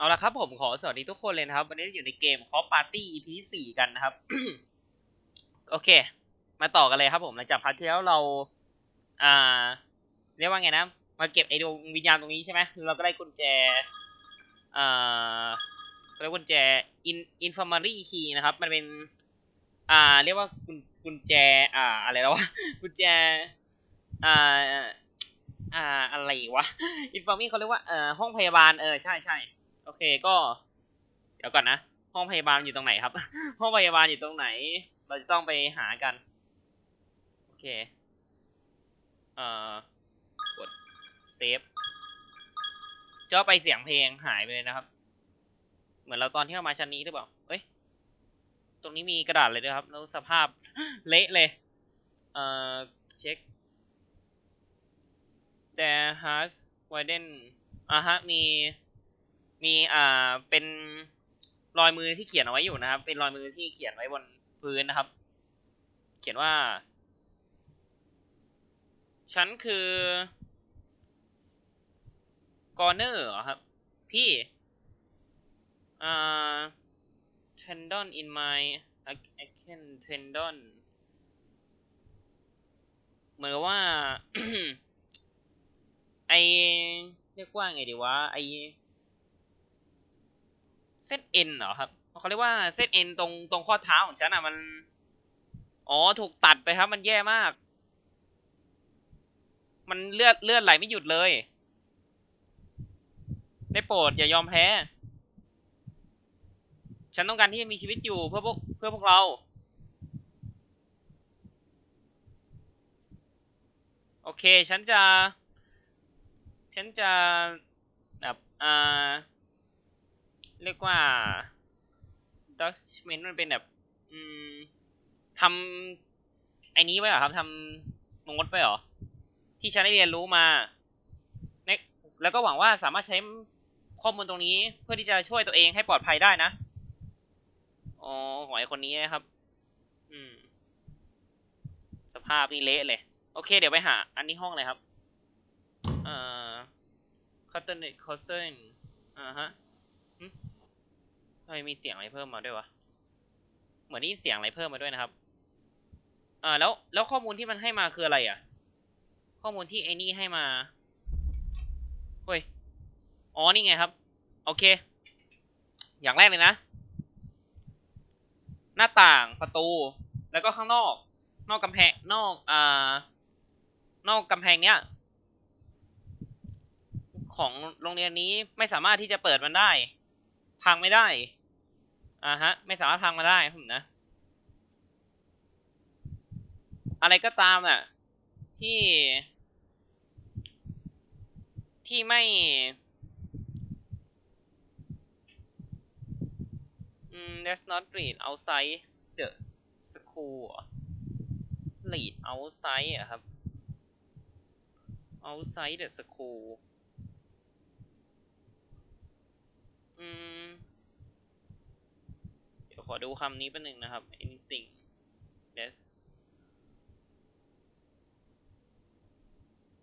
เอาละครับผมขอสวัสดีทุกคนเลยนะครับ วันนี้อยู่ในเกมคอปปาร์ตี้ EP สี่กันนะครับ โอเค มาต่อกันเลยครับผมหลังจากพาร์ทที่แล้วเรา อ่า เรียกว่าไงนะ มาเก็บไอดวงวิญญาณตรงนี้ใช่ไหมเราก็ได้กุญแจอ่าก็ได้กุญแจอินอินฟอร์มารีคีนะครับ มันเป็น อ่า เรียกว่ากุญกุญแจ อ่า อะไรแล้ววะกุญแจ อ่า อ่า อะไรวะอินฟอร์มี่เขาเรียกว่าเอ่อห้องพยาบาลเออใช่ใช่โอเคก็ เดี๋ยวก่อนนะ ห้องพยาบาลอยู่ตรงไหนครับ ห้องพยาบาลอยู่ตรงไหน เราจะต้องไปหากัน โอเค เอ่อกดเซฟจะไปเสียงเพลงหายไปเลยนะครับ เหมือนเราตอนที่เรามาชั้นนี้หรือเปล่า เอ้ย ตรงนี้มีกระดาษเลยด้วยครับ แล้วสภาพเละเลย เอ่อ เช็ค there has widen อ่าฮะ มี มีอ่าเป็นรอยมือที่เขียนเอาไว้อยู่นะครับ เป็นรอยมือที่เขียนไว้บนพื้นนะครับ เขียนว่า ฉันคือกอร์เนอร์เหรอครับ พี่อ่า tendon in my Achilles tendon เหมือนกับว่า ไอเรียกว่าไงดีวะไอ เส้นเอ็นเหรอครับเขาเรียกว่าเส้นเอ็นตรงตรงข้อเท้าของฉันอะมัน อ๋อถูกตัดไปครับ มันแย่มาก มันเลือดเลือดไหลไม่หยุดเลย ได้โปรดอย่ายอมแพ้ ฉันต้องการที่จะมีชีวิตอยู่เพื่อพวกเพื่อพวกเรา โอเค ฉันจะ ฉันจะแบบอ่า เรียกว่า document มันเป็นแบบ อืมทำไอ้นี้ไว้เหรอครับทำโน้ตไว้เหรอ ที่ฉันได้เรียนรู้มาในแล้วก็หวังว่าสามารถใช้ข้อมูลตรงนี้ เพื่อที่จะช่วยตัวเองให้ปลอดภัยได้นะอ๋อของไอ้คนนี้นะครับ อืม สภาพนี่เละเลย โอเค เดี๋ยวไปหา อันนี้ห้องเลยครับ เอ่อ cotton cotton อ่าฮะ ไมมีเสียงอะไรเพิ่มมาด้วยวะ เหมือนนี่เสียงอะไรเพิ่มมาด้วยนะครับ อ่า แล้ว แล้วข้อมูลที่มันให้มาคืออะไรอะ ข้อมูลที่ไอ้นี่ให้มา เฮ้ย อ๋อ นี่ไงครับ โอเค อย่างแรกเลยนะ หน้าต่าง ประตู แล้วก็ข้างนอก นอกกำแพง นอก อ่า นอกกำแพงเนี้ย ของโรงเรียนนี้ไม่สามารถที่จะเปิดมันได้พังไม่ได้ อ่าฮะ ไม่สามารถพังมาได้ผมนะ อะไรก็ตามอะ ที่ ที่ไม่ อืม that's not read outside the school read outside อะครับ outside the school อืม อดูคำนี้แป๊บนึงนะครับ anything that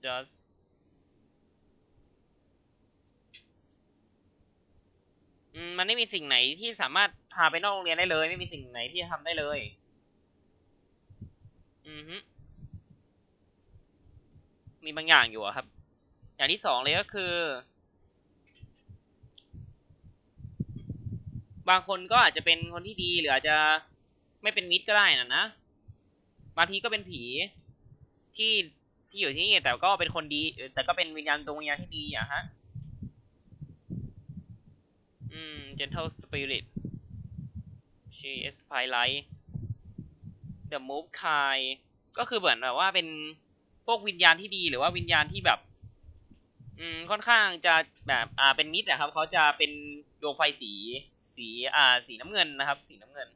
does อืมมันไม่มีสิ่งไหนที่สามารถพาไปนอกโรงเรียนได้เลย ไม่มีสิ่งไหนที่จะทำได้เลย อือฮึมีบางอย่างอยู่ครับ อย่างที่สองเลยก็คือ บางคนก็อาจจะเป็นคนที่ดีหรืออาจจะไม่เป็นมิตรก็ได้นะนะ บางทีก็เป็นผีที่ที่อยู่ที่นี่แต่ก็เป็นคนดี แต่ก็เป็นวิญญาณดวงวิญญาณที่ดีอะฮะ อืม gentle spirit she is twilight the move kind ก็คือเหมือนแบบว่าเป็นพวกวิญญาณที่ดีหรือว่าวิญญาณที่แบบ อืม ค่อนข้างจะแบบ อ่า เป็นมิตรนะครับ เขาจะเป็นดวงไฟสี สีอ่า สีน้ำเงินนะครับ สีน้ำเงิน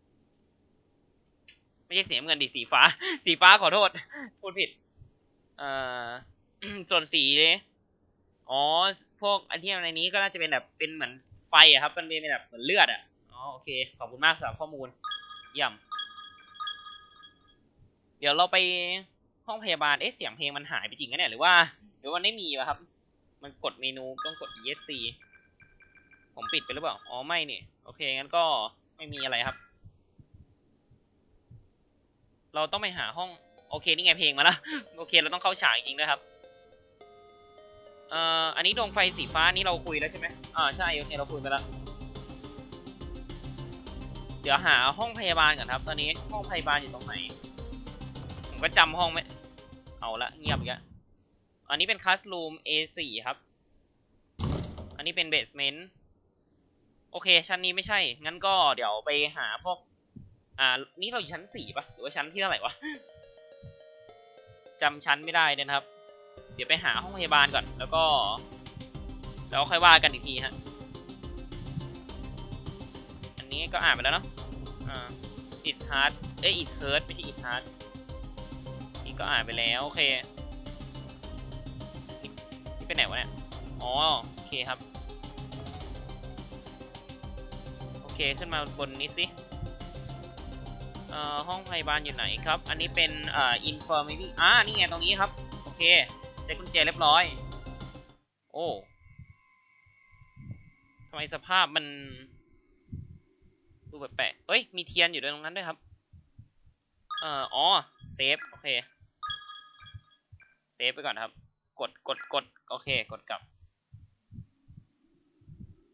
ไม่ใช่สีน้ำเงินดิสีฟ้า สีฟ้าขอโทษ พูดผิดเอ่อส่วนสีอ๋อ พวกอันที่ในนี้ก็น่าจะเป็นแบบเป็นเหมือนไฟอะครับ มันเป็นแบบเหมือนเลือดอะอ๋อโอเค ขอบคุณมากสำหรับข้อมูลเยี่ยมเดี๋ยวเราไปห้องพยาบาล เอ๊ะ เสียงเพลงมันหายไปจริงกันเนี่ย หรือว่า หรือว่าไม่มีวะครับ มันกดเมนูต้องกด ESC ผมปิดไปหรือเปล่า อ๋อ ไม่นี่ โอเค งั้นก็ไม่มีอะไรครับ เราต้องไปหาห้อง โอเค นี่ไงเพลงมาแล้วโอเค เราต้องเข้าฉากจริงๆนะครับ เอ่อ อันนี้ดวงไฟสีฟ้านี่เราคุยแล้วใช่ไหมอ่า ใช่ โอเค เราคุยไปแล้ว เดี๋ยวหาห้องพยาบาลก่อนครับ ตอนนี้ห้องพยาบาลอยู่ตรงไหน ผมก็จำห้องไม่เอาละเงียบอีกแล้วอันนี้เป็นคลาสรูม A4 ครับ อันนี้เป็นเบสเมนต์ โอเค ชั้นนี้ไม่ใช่ งั้นก็เดี๋ยวไปหาพวก อ่า นี่เราอยู่ชั้นสี่ปะหรือว่าชั้นที่เท่าไหร่วะจำชั้นไม่ได้เลยนะครับ เดี๋ยวไปหาห้องพยาบาลก่อน แล้วก็ แล้วค่อยว่ากันอีกทีฮะ อันนี้ก็อ่านไปแล้วเนาะ อ่า is hard เอ้ย is hurt ไม่ใช่ is hard นี่ก็อ่านไปแล้ว โอเค นี่นี่ไปไหนวะเนี่ย อ๋อ โอเคครับ เคขึ้นมาบนนี้สิเอ่อห้องพยาบาลอยู่ไหนครับ อันนี้เป็นเอ่อ infirmary อ่านี่ไงตรงนี้ครับ โอเคใช้กุญแจเรียบร้อย โอ้ทำไมสภาพมัน ดูแปลกๆเอ้ย มีเทียนอยู่ตรงนั้นด้วยครับ เอ่ออ๋อ เซฟ โอเค เซฟไปก่อนครับ กด กด กด โอเค กดกลับ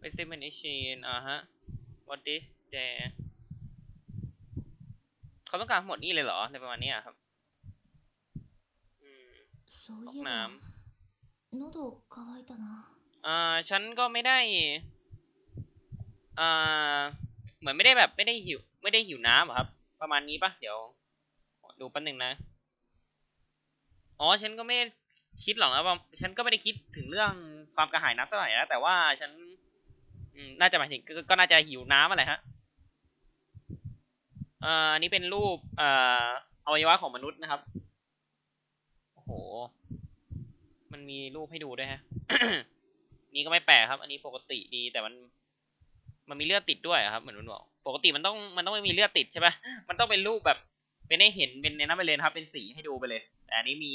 Experiment machine อ่าฮะ what is there เขาต้องการหมดนี่เลยเหรอในประมาณนี้อะครับ อืม そういえまあば喉乾いたな อ่า ฉันก็ไม่ได้ อ่า เหมือนไม่ได้แบบไม่ได้หิว ไม่ได้หิวน้ำอะครับ ประมาณนี้ปะเดี๋ยว ดูแป๊บนึงนะ อ๋อ ฉันก็ไม่ได้คิดหรอกนะว่า ฉันก็ไม่ได้คิดถึงเรื่องความกระหายน้ำสักหน่อยนะ แต่ว่าฉัน อืม น่าจะหมายถึงก็ก็น่าจะหิวน้ำอะไรฮะอ่าอันนี้เป็นรูปอ่าอวัยวะของมนุษย์นะครับ โอ้โห มันมีรูปให้ดูด้วยฮะ นี่ก็ไม่แปลกครับ อันนี้ปกติดีแต่มัน มันมีเลือดติดด้วยครับ เหมือนมันบอก ปกติมันต้องมันต้องไม่มีเลือดติดใช่ปะมันต้องเป็นรูปแบบ เป็นให้เห็นเป็นในนั้นไปเลยครับ เป็นสีให้ดูไปเลย แต่อันนี้มี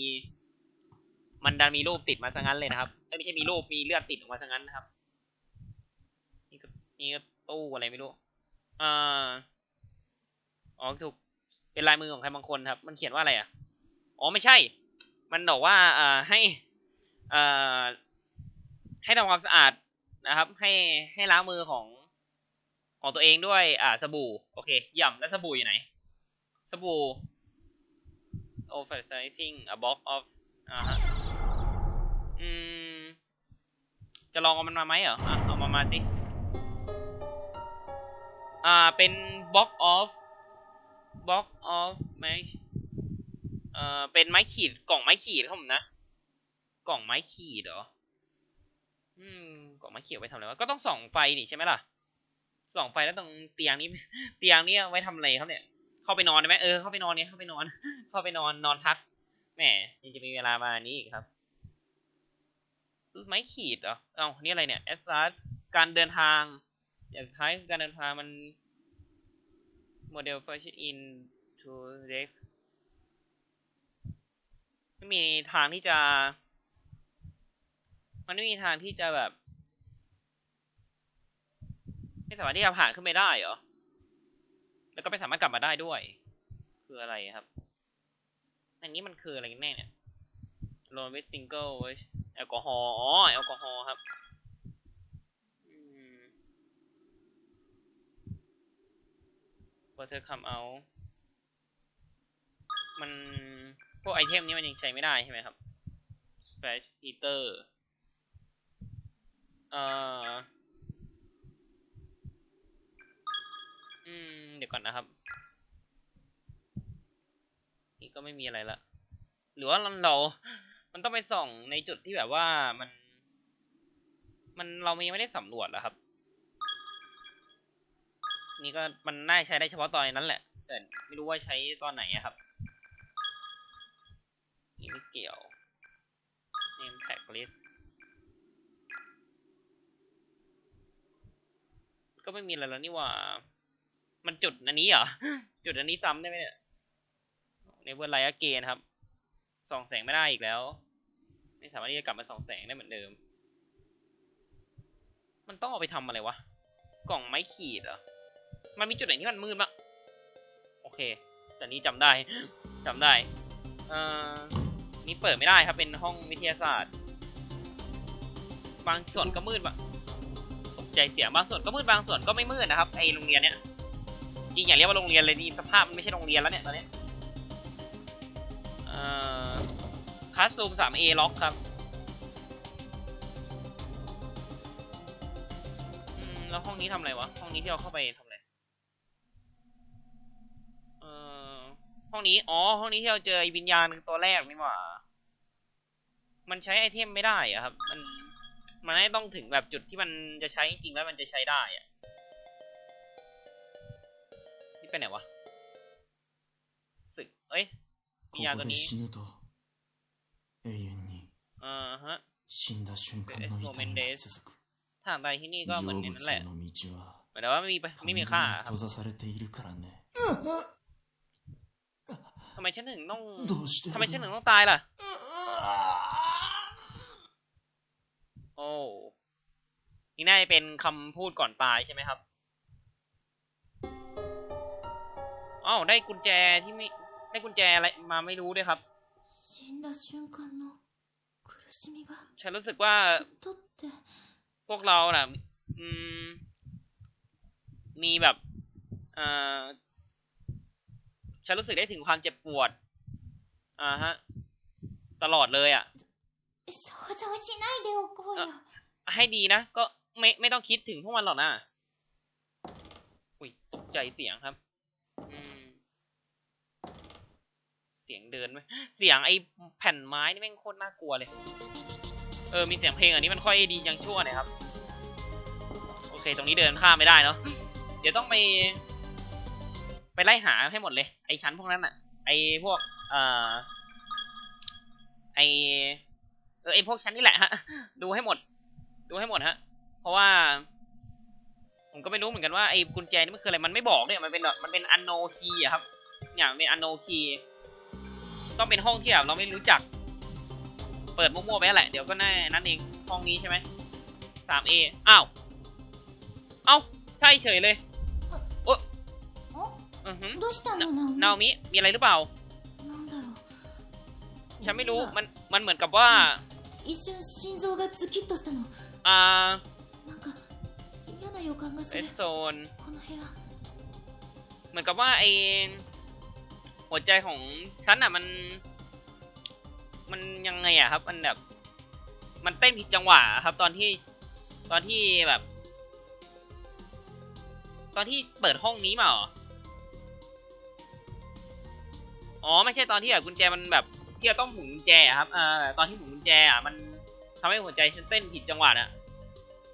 มันดันมีรูปติดมาซะงั้นเลยนะครับไม่ใช่มีรูปมีเลือดติดออกมาซะงั้นนะครับ นี่ก็ตู้อะไรไม่รู้อ่าอ๋อถูกเป็นลายมือของใครบางคนครับ มันเขียนว่าอะไรอะ อ๋อไม่ใช่ มันบอกว่าอ่าให้อ่าให้ทำความสะอาดนะครับ ให้ให้ล้างมือของของตัวเองด้วยอ่าสบู่ โอเคเยี่ยมแล้วสบู่อยู่ไหน สบู่ oversizing a box of อ่าฮะอืม จะลองเอามันมาไหมเหรอ อะ เอามามาสิ อ่า เป็น box of box of ไม้เอ่อ เป็นไม้ขีด กล่องไม้ขีดครับผมนะ กล่องไม้ขีดเหรอ อืม กล่องไม้ขีดไว้ทำอะไรวะ ก็ต้องส่องไฟนี่ใช่ไหมล่ะ ส่องไฟแล้วตรงเตียงนี้ เตียงนี้เอาไว้ทำอะไรครับเนี่ย เข้าไปนอนได้ไหมเออ เข้าไปนอนเนี่ย เข้าไปนอน เข้าไปนอน นอนพัก แหมยังจะมีเวลามานี้อีกครับ ไม้ขีดเหรอ เอ้านี่อะไรเนี่ย s อ s การเดินทาง อย่างสุดท้ายการเดินทางมัน โมเดล function in to dex ไม่มีทางที่จะ มันไม่มีทางที่จะแบบ ไม่สามารถที่จะผ่านขึ้นไปได้เหรอ แล้วก็ไม่สามารถกลับมาได้ด้วย คืออะไรครับ อันนี้มันคืออะไรกันแน่เนี่ย loan with single แอลกอฮอล์อ๋อ แอลกอฮอล์ครับ อืม water come out มัน พวกไอเทมนี้มันยังใช้ไม่ได้ใช่ไหมครับ splash heater เอ่อ อืม เดี๋ยวก่อนนะครับ นี่ก็ไม่มีอะไรละ หรือว่าเรา มันต้องไปส่องในจุดที่แบบว่ามัน มันเรายังไม่ได้สำรวจแล้วครับ นี่ก็มันน่าใช้ได้เฉพาะตอนนั้นแหละ แต่ไม่รู้ว่าใช้ตอนไหนอะครับนี่ไม่เกี่ยว name tag list ก็ไม่มีอะไรแล้วนี่ว่า มันจุดอันนี้เหรอ จุดอันนี้ซ้ำได้ไหมเนี่ยในเวอร์ไลท์เกนครับ ส่องแสงไม่ได้อีกแล้ว ไม่สามารถที่จะกลับมาส่องแสงได้เหมือนเดิม มันต้องเอาไปทำอะไรวะ กล่องไม้ขีดเหรอ มันมีจุดไหนที่มันมืดบ้างโอเค แต่นี้จำได้จำได้เอ่อนี่เปิดไม่ได้ครับเป็นห้องวิทยาศาสตร์ บางส่วนก็มืดบะตกใจเสียงบางส่วนก็มืดบางส่วนก็ไม่มืดนะครับไอโรงเรียนเนี้ยจริงอย่าเรียกว่าโรงเรียนเลยดีสภาพมันไม่ใช่โรงเรียนแล้วเนี่ยตอนเนี้ยเอ่อคลาสซูม 3A ล็อกครับอืมแล้วห้องนี้ทำอะไรวะ ห้องนี้ที่เราเข้าไปท ห้องนี้ อ๋อ ห้องนี้ที่เราเจอวิญญาณหนึ่งตัวแรกนี่หว่า มันใช้ไอเทมไม่ได้อะครับ มัน มันต้องถึงแบบจุดที่มันจะใช้จริงแล้วมันจะใช้ได้อะนี่เป็นไหนวะ สึก เอ้ยวิญญาณตัวนี้อ่าฮะเอสโนเมนเดสทางไปที่นี่ก็เหมือนนั่นแหละเหมือนว่าไม่มีไม่มีค่าครับ ทำไมฉันถึงต้องทำไมฉันถึงต้องตายล่ะ โอ้นี่น่าจะเป็นคำพูดก่อนตายใช่ไหมครับอ้าวได้กุญแจที่ไม่ได้กุญแจอะไรมาไม่รู้ด้วยครับฉันรู้สึกว่าพวกเราน่ะมีแบบอ่อ ฉันรู้สึกได้ถึงความเจ็บปวด อ่าฮะ ตลอดเลยอะ่ะให้ดีนะ ก็ไม่ไม่ต้องคิดถึงพวกมันหรอกนะอุ้ยตกใจเสียงครับ อืม เสียงเดินไหมเสียงไอแผ่นไม้นี่แม่งโคตรน่ากลัวเลย เออ มีเสียงเพลงอันนี้มันค่อยดียังชั่วหน่อยครับ โอเค ตรงนี้เดินข้ามไม่ได้เนาะ เดี๋ยวต้องไป ไปไล่หาให้หมดเลยไอ้ชั้นพวกนั้นอะไอ้พวกเอ่อไอเออไอพวกชั้นนี่แหละฮะ ดูให้หมด ดูให้หมดฮะ เพราะว่า ผมก็ไม่รู้เหมือนกันว่าไอ้กุญแจนี่มันคืออะไรมันไม่บอกเนี่ยมันเป็นแบบมันเป็นอันโนคีอะครับอย่างเป็นอันโนคีต้องเป็นห้องที่แบบเราไม่รู้จัก เปิดมั่วๆไปแหละเดี๋ยวก็แน่นั่นเองห้องนี้ใช่ไหม 3A อ้าวเอ้าใช่เฉยเลย อือหือ どうしたのナオミ นาโอมิ มีอะไรหรือเปล่า なんだろう ฉันไม่รู้ ほら มัน มันเหมือนกับว่า 一瞬心臓がズキッとしたの อ่า なんか嫌な予感がす เร る สโซน この部屋 เหมือนกับว่าไอหัวใจของฉันอ่ะมัน มันยังไงอ่ะครับ มันแบบ มันเต้นผิดจังหวะอะครับ ตอนที่ ตอนที่แบบ ตอนที่เปิดห้องนี้มาเหรอ อ๋อไม่ใช่ตอนที่แบบกุญแจมันแบบที่เราต้องหมุนกุญแจอะครับเอ่อตอนที่หมุนกุญแจอะมันทำให้หัวใจฉันเต้นผิดจังหวะน่ะ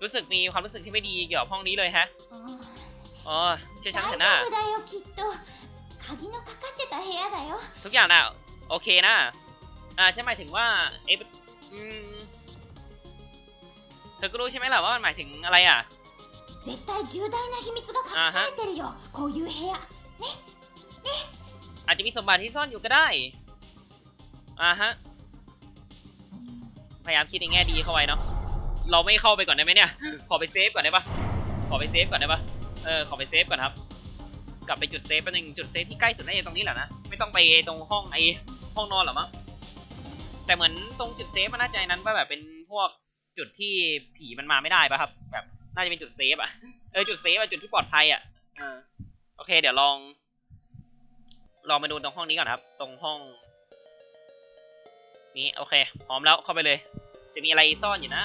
รู้สึกมีความรู้สึกที่ไม่ดีเกี่ยวกับห้องนี้เลยฮะอ๋อใช่อฉันเถอะนะ大丈夫だよきっと鍵のかかってた部屋だよทุกอย่างน่ะโอเคนะอ่าใช่หมายถึงว่าเอ๊ะอืมเธอก็รู้ใช่ไหมล่ะว่ามันหมายถึงอะไรอะ絶対重大な秘密が隠されてるよこういう部屋ねね อาจจะมีสมบัติที่ซ่อนอยู่ก็ได้ อ่าฮะ พยายามคิดในแง่ดีเข้าไว้เนาะ เราไม่เข้าไปก่อนได้ไหมเนี่ย ขอไปเซฟก่อนได้ปะขอไปเซฟก่อนได้ปะเออ ขอไปเซฟก่อนครับ กลับไปจุดเซฟแป๊บนึงจุดเซฟที่ใกล้สุดน่าจะตรงนี้แหละนะ ไม่ต้องไปตรงห้องไอห้องนอนหรอมั้ง แต่เหมือนตรงจุดเซฟมันน่าจะนั้นว่าแบบเป็นพวกจุดที่ผีมันมาไม่ได้ปะครับ แบบน่าจะเป็นจุดเซฟอะเออจุดเซฟอะจุดที่ปลอดภัยอะเออโอเค เดี๋ยวลอง ลองไปดูตรงห้องนี้ก่อนครับ ตรงห้อง นี้โอเคพร้อมแล้วเข้าไปเลย จะมีอะไรซ่อนอยู่นะ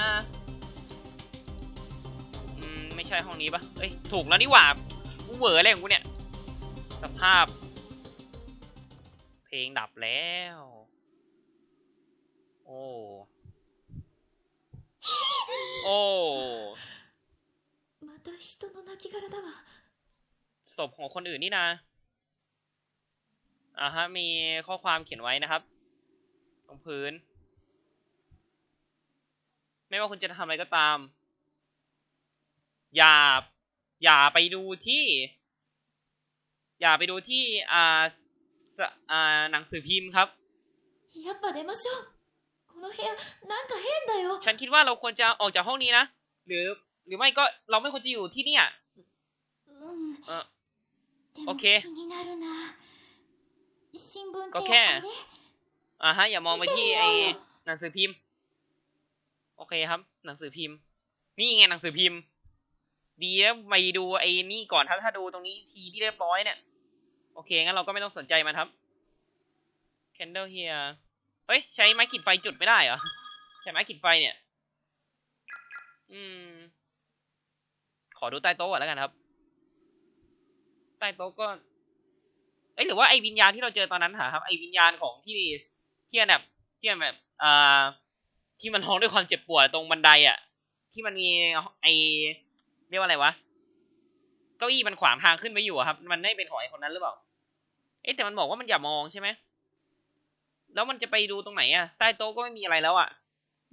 อืมไม่ใช่ห้องนี้ปะเอ้ยถูกแล้วนี่หว่ากูเหวอร์อะไรของกูเนี่ย สภาพ เพลงดับแล้ว โอ้โอ้ศพของคนอื่นนี่นะอ่าฮะ มีข้อความเขียนไว้นะครับ ตรงพื้น ไม่ว่าคุณจะทำอะไรก็ตาม อย่า อย่าไปดูที่ อย่าไปดูที่ อ่าสอ่า หนังสือพิมพ์ครับ やっぱ出ましょうこの部屋なんか変だよ ฉันคิดว่าเราควรจะออกจากห้องนี้นะ หรือ หรือไม่ก็เราไม่ควรจะอยู่ที่เนี่ย うん เออ でもオッケー気になるな ก็แค่อ่าฮะ อย่ามองไปที่ไอ้หนังสือพิมพ์ โอเคครับ หนังสือพิมพ์ นี่ไงหนังสือพิมพ์ ดีแล้วไปดูไอ้นี่ก่อนถ้าถ้าดูตรงนี้ทีที่เรียบร้อยเนี่ย โอเค งั้นเราก็ไม่ต้องสนใจมันครับ candle here เฮ้ย ใช้ไม้ขีดไฟจุดไม่ได้เหรอ ใช้ไม้ขีดไฟเนี่ย อืม ขอดูใต้โต๊ะก่อนแล้วกันครับ ใต้โต๊ะก็ เอ้ยหรือว่าไอ้วิญญาณที่เราเจอตอนนั้นหาครับไอ้วิญญาณของที่ที่แบบที่มันแบบอ่าที่มันร้องด้วยความเจ็บปวดตรงบันไดอะ ที่มันมีไอเรียกว่าอะไรวะเก้าอี้มันขวางทางขึ้นไว้อยู่ครับ มันได้เป็นของไอคนนั้นหรือเปล่า เอ๊ะแต่มันบอกว่ามันอย่ามองใช่ไหมแล้วมันจะไปดูตรงไหนอะใต้โต๊ะก็ไม่มีอะไรแล้วอะ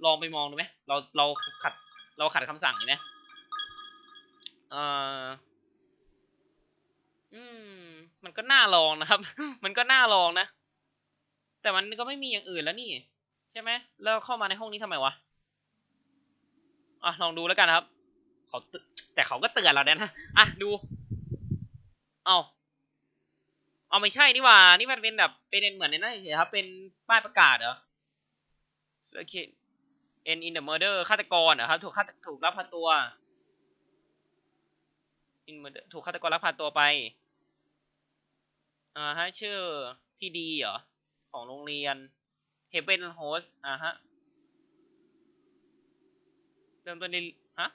ลองไปมองดูไหมเราเราขัดเราขัดคำสั่งเห็นไหมเอออืม มันก็น่าลองนะครับ มันก็น่าลองนะ แต่มันก็ไม่มีอย่างอื่นแล้วนี่ ใช่ไหมแล้วเข้ามาในห้องนี้ทำไมวะอะลองดูแล้วกันครับเขาแต่เขาก็เตือนเราเนี่ยนะอะดู เอาเอาไม่ใช่นี่ว่า นี่มันเป็นแบบเป็นเหมือนในนั้นเฉยครับ เป็นป้ายประกาศเหรอ Circuit End in the murder ฆาตกรเหรอครับ ถูกฆาตถูกลักพาตัว in murder ถูกฆาตกรลักพาตัวไป อ่าฮะชื่อที่ดีเหรอ ของโรงเรียน Heaven Host อ่าฮะ เริ่มต้นในฮะ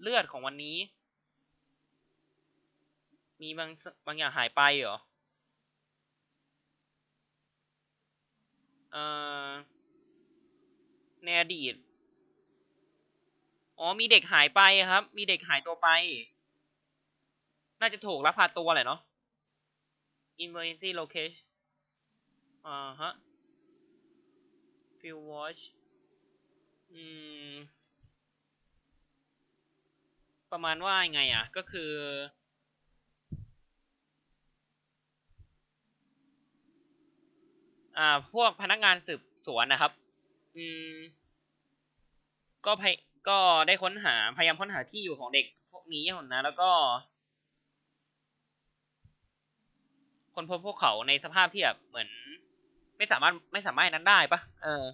เลือดของวันนี้ มีบางสบางอย่างหายไปเหรอ เอ่อในอดีต อ๋อ มีเด็กหายไปครับ มีเด็กหายตัวไป น่าจะถูกลักพาตัวแหละเนาะ emergency location อ่าฮะ field watch อืม ประมาณว่ายังไงอะ ก็คือ อ่า พวกพนักงานสืบสวนนะครับ อืม ก็พยก็ได้ค้นหา พยายามค้นหาที่อยู่ของเด็กพวกนี้นะ แล้วก็ คนพบพวกเขาในสภาพที่แบบเหมือน ไม่สามารถไม่สามารถนั้นได้ปะเออ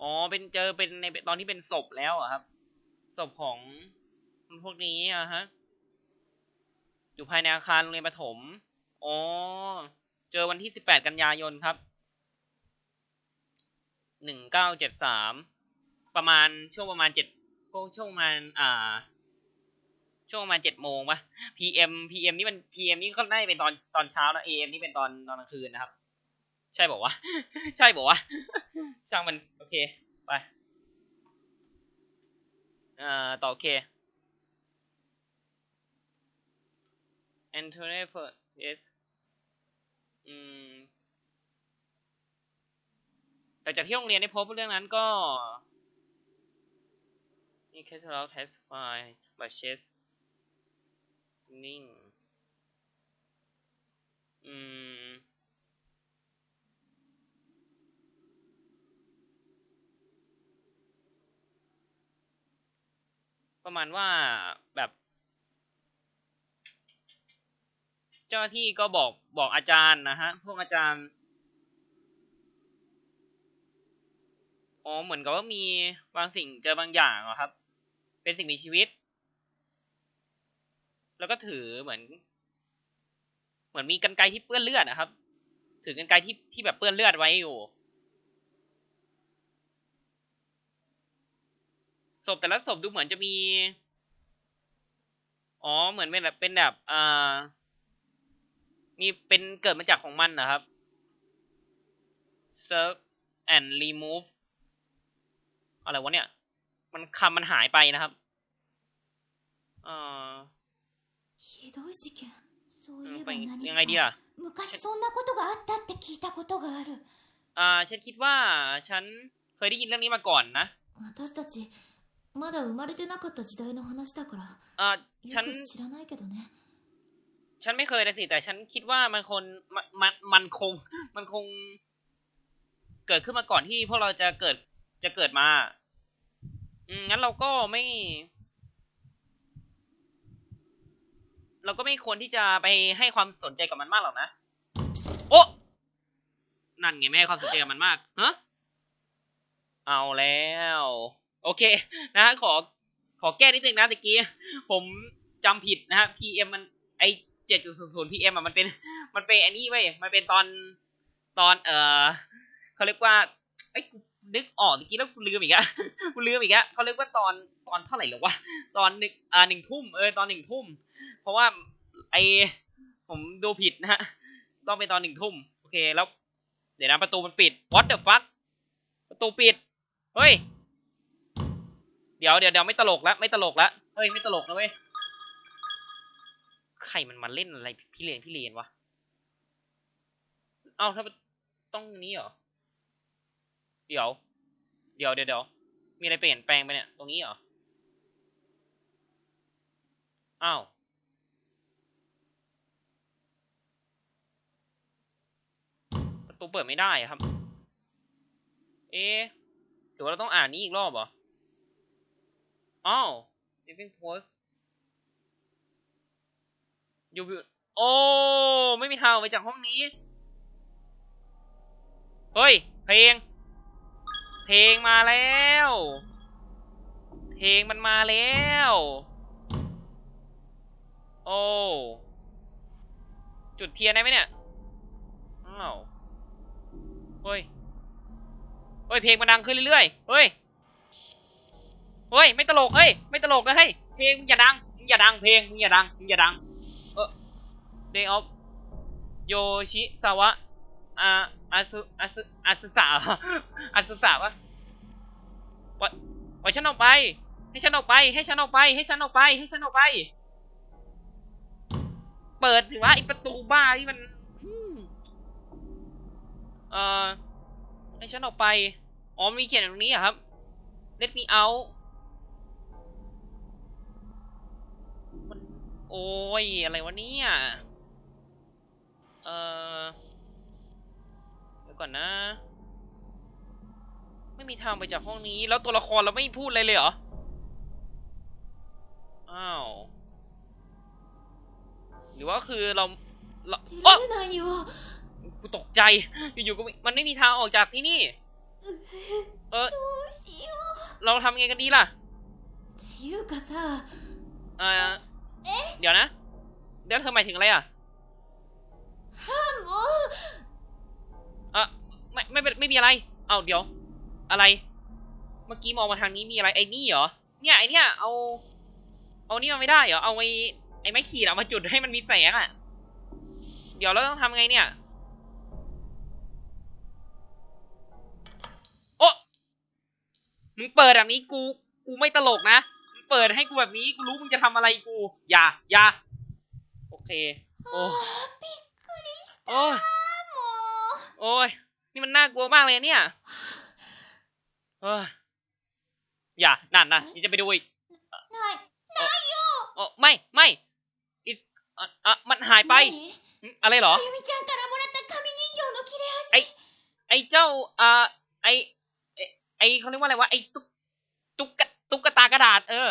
อ๋อเป็นเจอเป็นในตอนที่เป็นศพแล้วอะครับศพของคนพวกนี้อะฮะ อยู่ภายในอาคารโรงเรียนประถม อ๋อ เจอวันที่สิบแปดกันยายนครับหนึ่งเก้าเจ็ดสามประมาณช่วงประมาณเจ็ด ช่วงมาณอ่า ช่วงมาเจ็ดโมงปะ PM PM นี่มัน PM นี่ก็น่าจะเป็นตอนตอนเช้านะ AM นี่เป็นตอนตอนกลางคืนนะครับ ใช่บอกว่า ใช่บอกว่าช่างมันโอเคไปอ่าต่อโอเค Anthony Ford yes อืมแต่จากที่โรงเรียนได้พบเรื่องนั้นก็ นี่ catalog testify by chess นิ่งอืมประมาณว่าแบบเจ้าหน้าที่ก็บอกบอกอาจารย์นะฮะ พวกอาจารย์ อ๋อ เหมือนกับว่ามีบางสิ่งเจอบางอย่างเหรอครับ เป็นสิ่งมีชีวิต แล้วก็ถือเหมือน เหมือนมีกันไกที่เปื้อนเลือดนะครับ ถือกันไกที่ที่แบบเปื้อนเลือดไว้อยู่ ศพแต่ละศพดูเหมือนจะมี อ๋อ เหมือนเป็นแบบเป็นแบบอ่ามีเป็นเกิดมาจากของมันนะครับ serve and remove อะไรวะเนี่ย มันคำมันหายไปนะครับอ่า ひどい事件そうい อืม え ไป ば何 ยังไงดีล่ะ 昔そんなことがあったって聞いたことがある อ่า ฉันคิดว่าฉันเคยได้ยินเรื่องนี้มาก่อนนะ 私たちまだ生まれてなかった時代の話だから อ่า よ ฉัน く知らないけどね ฉันไม่เคยนะสิ แต่ฉันคิดว่ามันคนมันมันมันคง มันคง เกิด กิดขึ้นมาก่อนที่พวกเราจะเกิดจะเกิดมา อืม งั้นเราก็ไม่ เราก็ไม่ควรที่จะไปให้ความสนใจกับมันมากหรอกนะ โอ้นั่นไงไม่ให้ความสนใจกับมันมากฮะเอาแล้ว โอเคนะฮะขอ ขอแก้นิดนึงนะตะกี้ ผมจำผิดนะฮะ PM มันไอเจ็ดจุดศูนย์ศูนย์ PM อะมันเป็น มันเป็นอันนี้เว้ยมันเป็นตอนตอนเออเขาเรียกว่าไอ้ นึกออกตะกี้แล้วกูลืมอีกอะกูลืมอีกอะเขาเรียกว่าตอนตอนเท่าไหร่หรอวะตอนหนึ่งอ่าหนึ่งทุ่มเออตอนหนึ่งทุ่ม เพราะว่าไอผมดูผิดนะฮะต้องเป็นตอนหนึ่งทุ่มโอเคแล้ว เดี๋ยวนะประตูมันปิด what the fuck ประตูปิด เฮ้ย เดี๋ยวเดี๋ยวเดี๋ยวไม่ตลกแล้วไม่ตลกแล้วเฮ้ยไม่ตลกนะเว้ยใครมันมาเล่นอะไรพี่เลนพี่เลนวะ เอ้าถ้าต้องนี้เหรอ เดี๋ยว เดี๋ยวเดี๋ยวเดี๋ยวมีอะไรเปลี่ยนแปลงไปเนี่ย ตรงนี้เหรอ อ้าว ประตูเปิดไม่ได้อะครับ เอ๊ะหรือว่าเราต้องอ่านนี้อีกรอบเหรอ อ้าว living post you will โอ้ ไม่มีทางออกไปจากห้องนี้ เฮ้ย เพลง เพลงมาแล้ว เพลงมันมาแล้ว โอ้ จุดเทียนได้ไหมเนี่ย อ้าว เฮ้ย เฮ้ย เพลงมันดังขึ้นเรื่อยๆ เฮ้ย เฮ้ย ไม่ตลกเฮ้ย ไม่ตลกนะเฮ้ย เพลงมึงอย่าดังมึงอย่าดัง เพลงมึงอย่าดังมึงอย่าดัง เออ Day of โยชิซาวะอ่า อาซุอาซุอาซุสะอาซุสะวะปล่อยปล่อยฉันออกไป ให้ฉันออกไป ให้ฉันออกไป ให้ฉันออกไป ให้ฉันออกไป เปิดสิวะไอประตูบ้าที่มันเอ่อให้ฉันออกไป อ๋อมีเขียนตรงนี้อะครับ let me out มันโอ้ยอะไรวะเนี่ย เอ่อ่อนนะ ไม่มีทางไปจากห้องนี้ แล้วตัวละครเราไม่พูดอะไรเลยเหรอ อ้าว หรือว่าคือเราเราอ๊ะกูตกใจ อยู่ๆก็มันไม่มีทางออกจากที่นี่ เออเราทำไงกันดีล่ะเออเดี๋ยวนะ เดี๋ยวเธอหมายถึงอะไรอะห้าม ไม่ไม่ไม่มีอะไร เอาเดี๋ยว อะไร เมื่อกี้มองมาทางนี้มีอะไรไอ้นี่เหรอ เนี่ยไอเนี่ยเอา เอานี่มาไม่ได้เหรอ เอาไอ้ไอ้ไม้ขีดเอามาจุดให้มันมีแสงอะ เดี๋ยวเราต้องทำไงเนี่ยโอ้มึงเปิดแบบนี้กู กูไม่ตลกนะ มึงเปิดให้กูแบบนี้ กูรู้มึงจะทำอะไรกู อย่า อย่า โอเค โอ้โอ้ย นี่มันน่ากลัวมากเลยเนี่ยเอออย่านั่นนะนี่จะไปดูอีกนายนายอยู่โอ้ไม่ไม่อิอะมันหายไป อะไรหรอไอไอเจ้าอ่าไอไอเขาเรียกว่าอะไรวะไอตุ๊กตุ๊กตุ๊กตากระดาษ เออ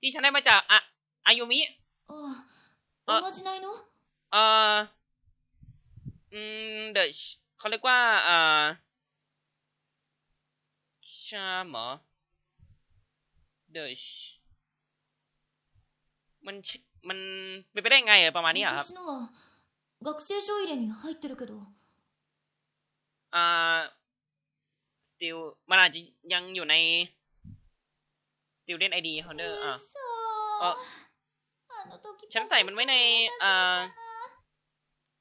ที่ฉันได้มาจากอะอายุมิเออเอออืมเดช เขาเรียกว่า อ่า ชาเหรอ เดชมันชิมันเป็นไปได้ไงอะประมาณนี้อะครับ 私のは学生書入れに入ってるけど อ่า still มันอาจจะยังอยู่ใน student ID holder อ่ะ 嘘ああの時ฉันใส่มันไว้ในอ่า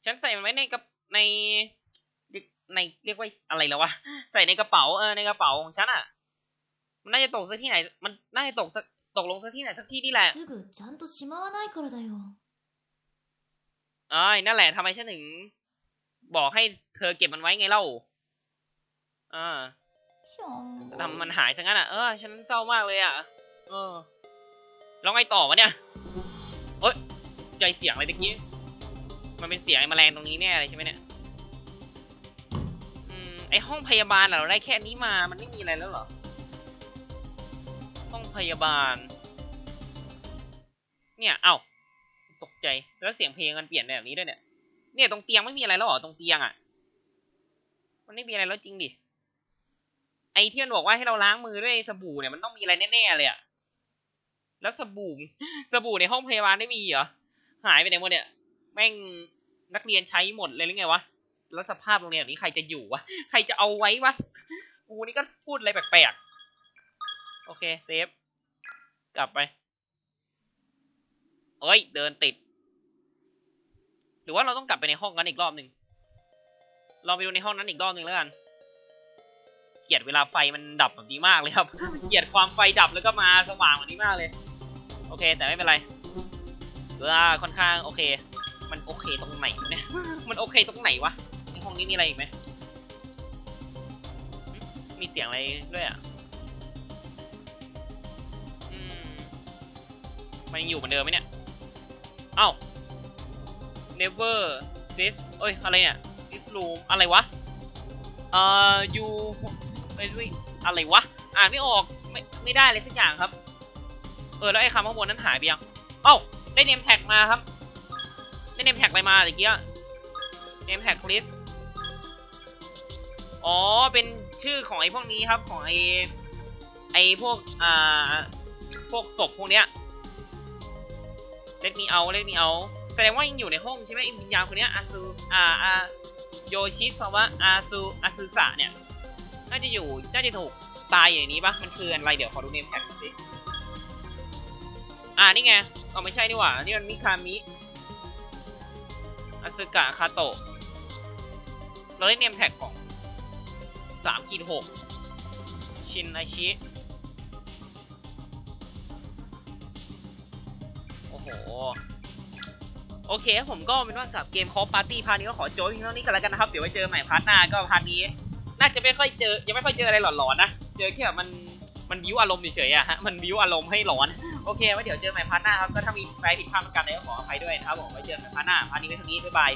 ฉันใส่มันไว้ในกับใน ในเรียกว่าอะไรแล้ววะใส่ในกระเป๋าเออในกระเป๋าของฉันอะ มันน่าจะตกสักที่ไหน มันน่าจะตกสักตกลงสักที่ไหนสักที่นี่แหละอ๋อนั่นแหละทำไมฉันถึง บอกให้เธอเก็บมันไว้ไงเล่าอ่าทำมันหายซะงั้นอะ เออ ฉันเศร้ามากเลยอะ เออ แล้วไงต่อวะเนี่ยเอ้ย ใจเสียงอะไรตะกี้ มันเป็นเสียงแมลงตรงนี้แน่เลยใช่ไหมเนี่ย ไอห้องพยาบาลเราได้แค่นี้มา มันไม่มีอะไรแล้วเหรอ ห้องพยาบาล เนี่ย เอ้า ตกใจ แล้วเสียงเพลงมันเปลี่ยนแบบนี้ด้วยเนี่ย เนี่ยตรงเตียงไม่มีอะไรแล้วเหรอ ตรงเตียงอะมันไม่มีอะไรแล้วจริงดิ ไอที่มันบอกว่าให้เราล้างมือด้วยสบู่เนี่ย มันต้องมีอะไรแน่ๆเลยอะแล้วสบู่ สบู่ในห้องพยาบาลได้มีเหรอ หายไปไหนหมดเนี่ย แม่งนักเรียนใช้หมดเลยหรือไงวะ แล้วสภาพโรงเรียนแบบนี้ใครจะอยู่วะ ใครจะเอาไว้วะ กูนี่ก็พูดอะไรแปลกๆ โอเค เซฟ กลับไป เอ้ย เดินติด หรือว่าเราต้องกลับไปในห้องนั้นอีกรอบหนึ่งเราไปดูในห้องนั้นอีกรอบหนึ่งแล้วกัน เกลียดเวลาไฟมันดับแบบนี้มากเลยครับ เกลียดความไฟดับแล้วก็มาสว่างแบบนี้มากเลย โอเค แต่ไม่เป็นไรเออค่อนข้างโอเค มันโอเคตรงไหนวะเนี่ย มันโอเคตรงไหนวะ องนี้มีอะไรอีกไหมมีเสียงอะไรด้วยอะอืมมันยังอยู่เหมือนเดิมไหมเนี่ย เอ้า never this เอ้ย อะไรเนี่ย this room อะไรวะ เอ่อ you ไปด้วยอะไรวะ อ่านไม่ออก ไม่ ไม่ได้เลยสักอย่างครับ เออ แล้วไอ้คำข้างบนนั้นหายไปยัง เอ้า ได้เนมแท็กมาครับ ได้เนมแท็กอะไรมาตะกี้เนมแท็ก list อ๋อ เป็นชื่อของไอ้พวกนี้ครับ ของไอ้ไอ้พวก อ่า พวกศพพวกเนี้ย let me out let me out แสดงว่ายังอยู่ในห้องใช่ไหมไอ้วิญญาณคนเนี้ยอาซูอาอาโยชิซาวะอาซูอาซูสะเนี่ย น่าจะอยู่น่าจะถูกตายอย่างนี้ปะมันคืออะไรเดี๋ยวขอดูเนมแท็กหน่อยสิอ่านี่ไงอ๋อไม่ใช่นี่หว่านี่มันมิคามิอาซึกะคาโตะเราได้เนมแท็กของ สามขีดหกชินอาชิโอ้โห โอเคผมก็เป็นว่าสำหรับเกมคอปาร์ตี้พาร์ทนี้ก็ขอโจยเพียงเท่านี้กันแล้วกันนะครับ เดี๋ยวไว้เจอใหม่พาร์ทหน้าก็พาร์ทนี้ น่าจะไม่ค่อยเจอ ยังไม่ค่อยเจออะไรหลอนๆนะ เจอแค่แบบมันมันบิวอารมณ์เฉยๆอะฮะ มันบิวอารมณ์ให้หลอน โอเค ไว้เดี๋ยวเจอใหม่พาร์ทหน้าครับ ก็ถ้ามีอะไรผิดพลาดประการใดก็ขออภัยด้วยนะครับผม ไว้เจอกันใหม่พาร์ทหน้า พาร์ทนี้ไว้เท่านี้ บ๊ายบาย